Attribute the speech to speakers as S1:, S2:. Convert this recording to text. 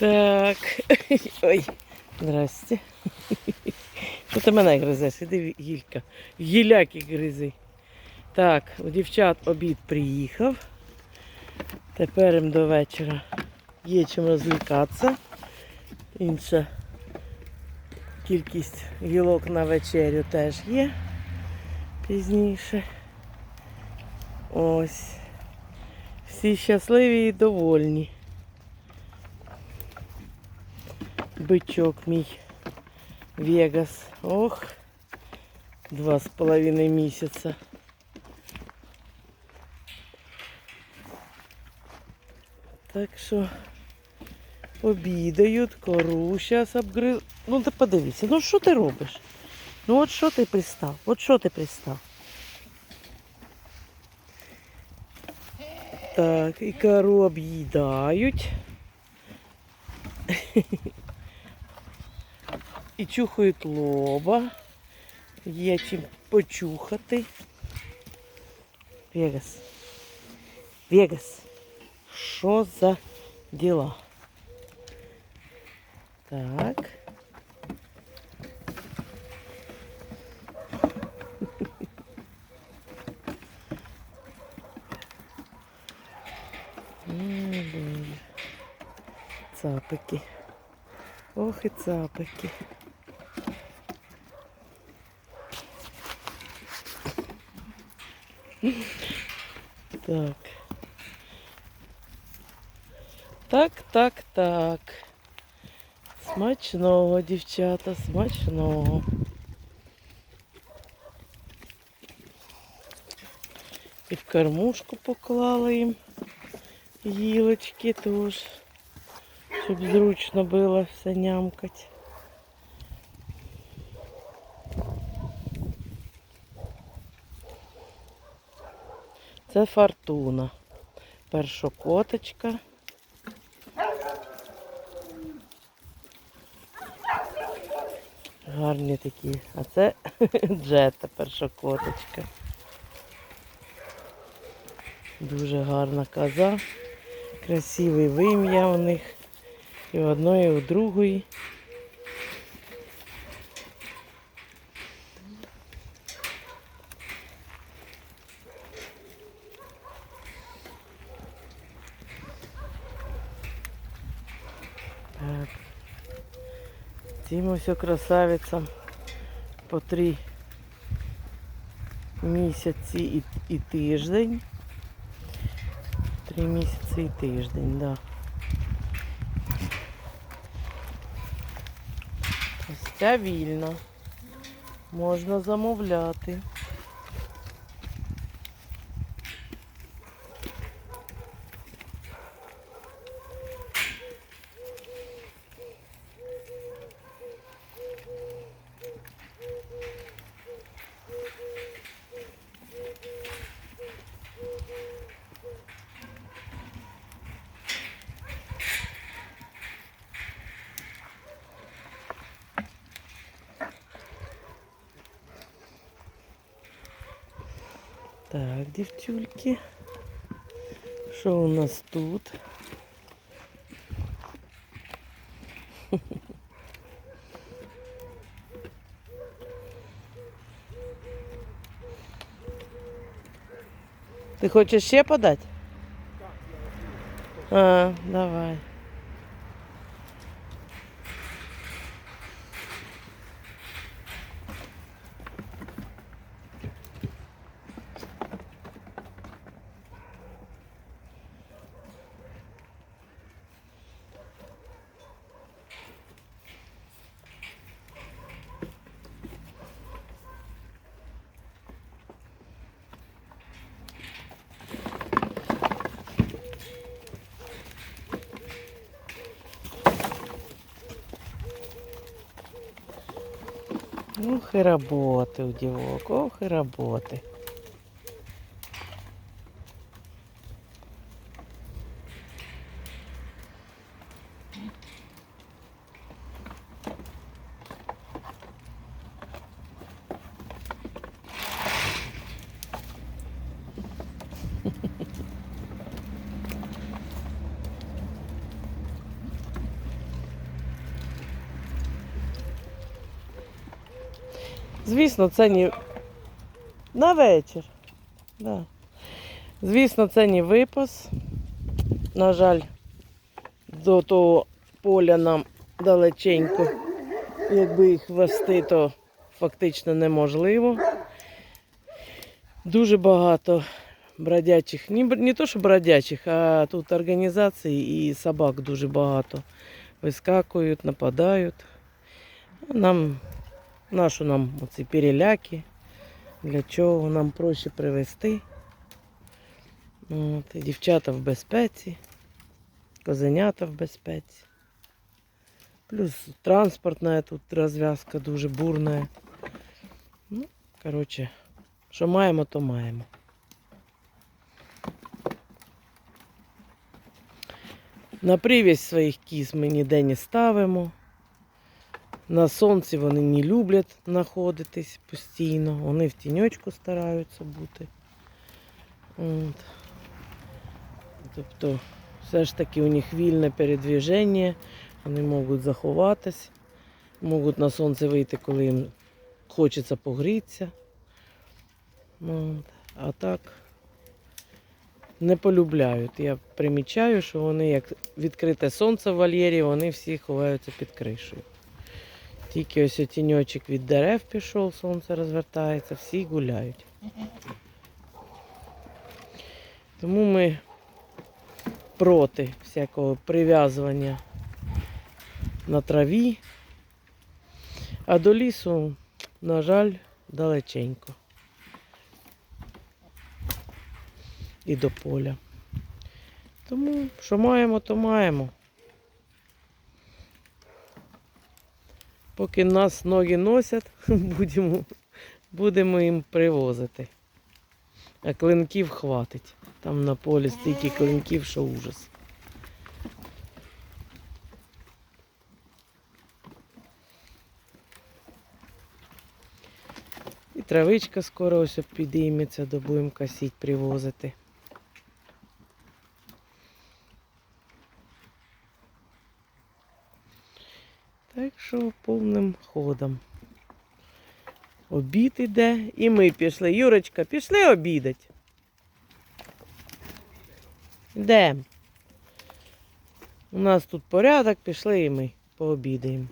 S1: Так. Ой, здрасте. Що ти мене гризеш? Іди гілька. Гіляки гризи. Так, у дівчат обід приїхав. Тепер їм до вечора є чим розлікатися. Інша кількість гілок на вечерю теж є пізніше. Ось. Всі щасливі і довольні. Бичок мій Вегас. Ох, два з половиною місяця. Так що обідають, кору зараз обгриз. Ну ти подивися, ну що ти робиш? Ну от що ти пристав? От що ти пристав? Так, і кору об'їдають. І чухають лоба. Є чим почухати. Вегас. Вегас. Що за діла? Так. М, Боже. Цапики. Ох і цапики. Так. Так, так, так. Смачного, дівчата, смачного. І в кормушку поклала їм гілочки теж, щоб зручно було все нямкать. Це фортуна. Першокоточка. Гарні такі. А це джета першокоточка. Дуже гарна коза. Красивий вим'я у них. І у одної, і у другої. Так. Цим ось красавицям по три місяці і, і тиждень. Три місяці і тиждень, да. Ось ця вільна. Можна замовляти. Так, дівчульки. Що у нас тут? Ти хочеш ще подати? А, давай. Ох и работы у девок, ох и роботи. Звісно, це не на вечір. Да. Звісно, це не випас. На жаль, до того поля нам далеченько. Якби їх вести, то фактично неможливо. Дуже багато бродячих, не, не то, що бродячих, а тут організацій і собак дуже багато. Вискакують, нападають. Нам, нашу нам оці переляки. Для чого нам проще привезти. От, і дівчата в безпеці, козенята в безпеці. Плюс транспортна тут розв'язка дуже бурна. Ну, коротше, що маємо, то маємо. На привязь своїх кіз ми ніде не ставимо. На сонці вони не люблять знаходитись постійно. Вони в тіньочку стараються бути. От. Тобто, все ж таки у них вільне передвіження, вони можуть заховатись, можуть на сонце вийти, коли їм хочеться погрітися. От. А так не полюбляють. Я примічаю, що вони, як відкрите сонце в вольєрі, вони всі ховаються під кришею. Тільки ось тіньочок від дерев пішов, сонце розвертається, всі гуляють. Тому ми проти всякого прив'язування на траві. А до лісу, на жаль, далеченько. І до поля. Тому що маємо, то маємо. Поки нас ноги носять, будемо, будемо їм привозити. А клинків хватить. Там на полі стільки клинків, що ужас. І травичка скоро ось підійметься, то будемо косити, привозити. Так що повним ходом. Обід іде і ми пішли. Юрочка, пішли обідати. Йдемо. У нас тут порядок, пішли і ми пообідаємо.